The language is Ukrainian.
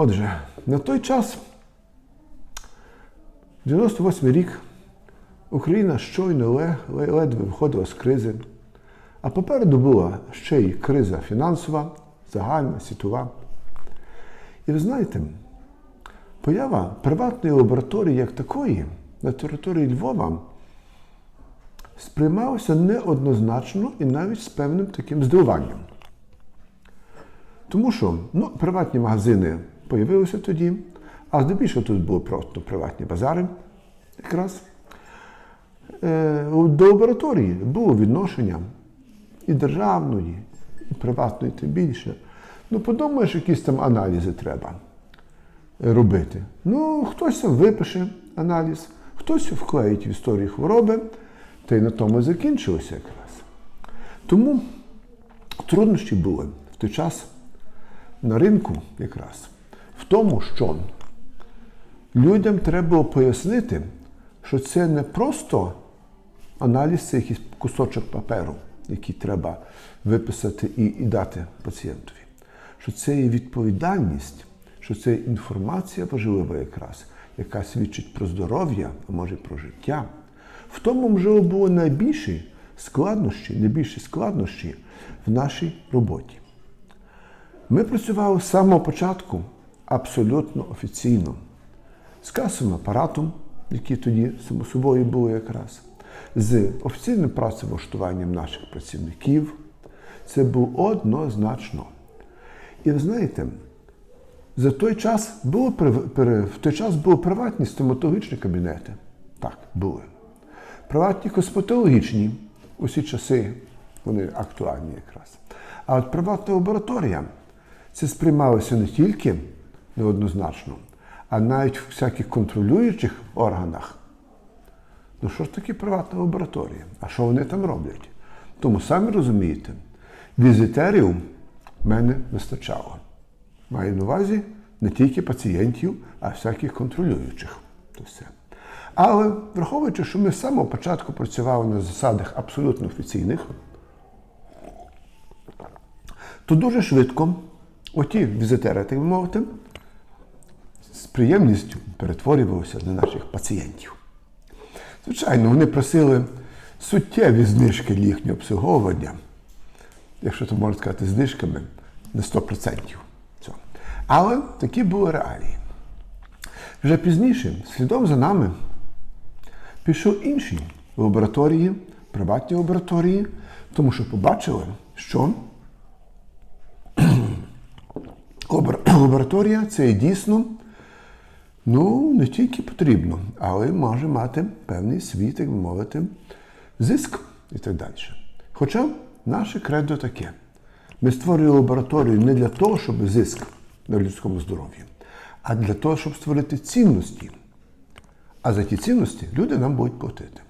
Отже, на той час, 98 рік, Україна щойно ле- ле- ледве виходила з кризи, а попереду була ще й криза фінансова, загальна, світова. І ви знаєте, поява приватної лабораторії як такої на території Львова сприймалася неоднозначно і навіть з певним таким здивуванням. Тому що ну, приватні магазини появилися тоді, а здебільшого тут були просто приватні базари якраз. Е, До лабораторії було відношення і державної, і приватної, тим більше. Ну, подумаєш, якісь там аналізи треба робити. Ну, хтось там випише аналіз, хтось вклеїть в історію хвороби, та й на тому закінчилося якраз. Тому труднощі були в той час на ринку якраз тому, що людям треба було пояснити, що це не просто аналіз, це якийсь кусочок паперу, який треба виписати і, і дати пацієнтові. Що це є відповідальність, що це інформація важлива якраз, яка свідчить про здоров'я, а може про життя. В тому, можливо, було найбільші складнощі, найбільші складнощі в нашій роботі. Ми працювали з самого початку абсолютно офіційно, з касовим апаратом, який тоді само собою були якраз, з офіційним працевлаштуванням наших працівників. Це було однозначно. І ви знаєте, за той час було в той час були приватні стоматологічні кабінети. Так, були. Приватні косметологічні, усі часи вони актуальні якраз. А от приватна лабораторія це сприймалося не тільки неоднозначно, а навіть в всяких контролюючих органах. Ну що ж таке приватна лабораторія? А що вони там роблять? Тому самі розумієте, візитерів в мене вистачало. Маю на увазі не тільки пацієнтів, а всяких контролюючих. То все. Але враховуючи, що ми з самого початку працювали на засадах абсолютно офіційних, то дуже швидко оті візитери, так би мовити, з приємністю перетворювалися на наших пацієнтів. Звичайно, вони просили суттєві знижки їхнього обслуговування, якщо то можна сказати, знижками на 100%. Цього. Але такі були реалії. Вже пізніше, слідом за нами, пішов інші лабораторії, приватні лабораторії, тому що побачили, що лабор- лабораторія це дійсно ну, не тільки потрібно, але може мати певний свій, так би мовити, зиск і так далі. Хоча наше кредо таке. Ми створюємо лабораторію не для того, щоб зиск на людському здоров'ї, а для того, щоб створити цінності. А за ті цінності люди нам будуть платити.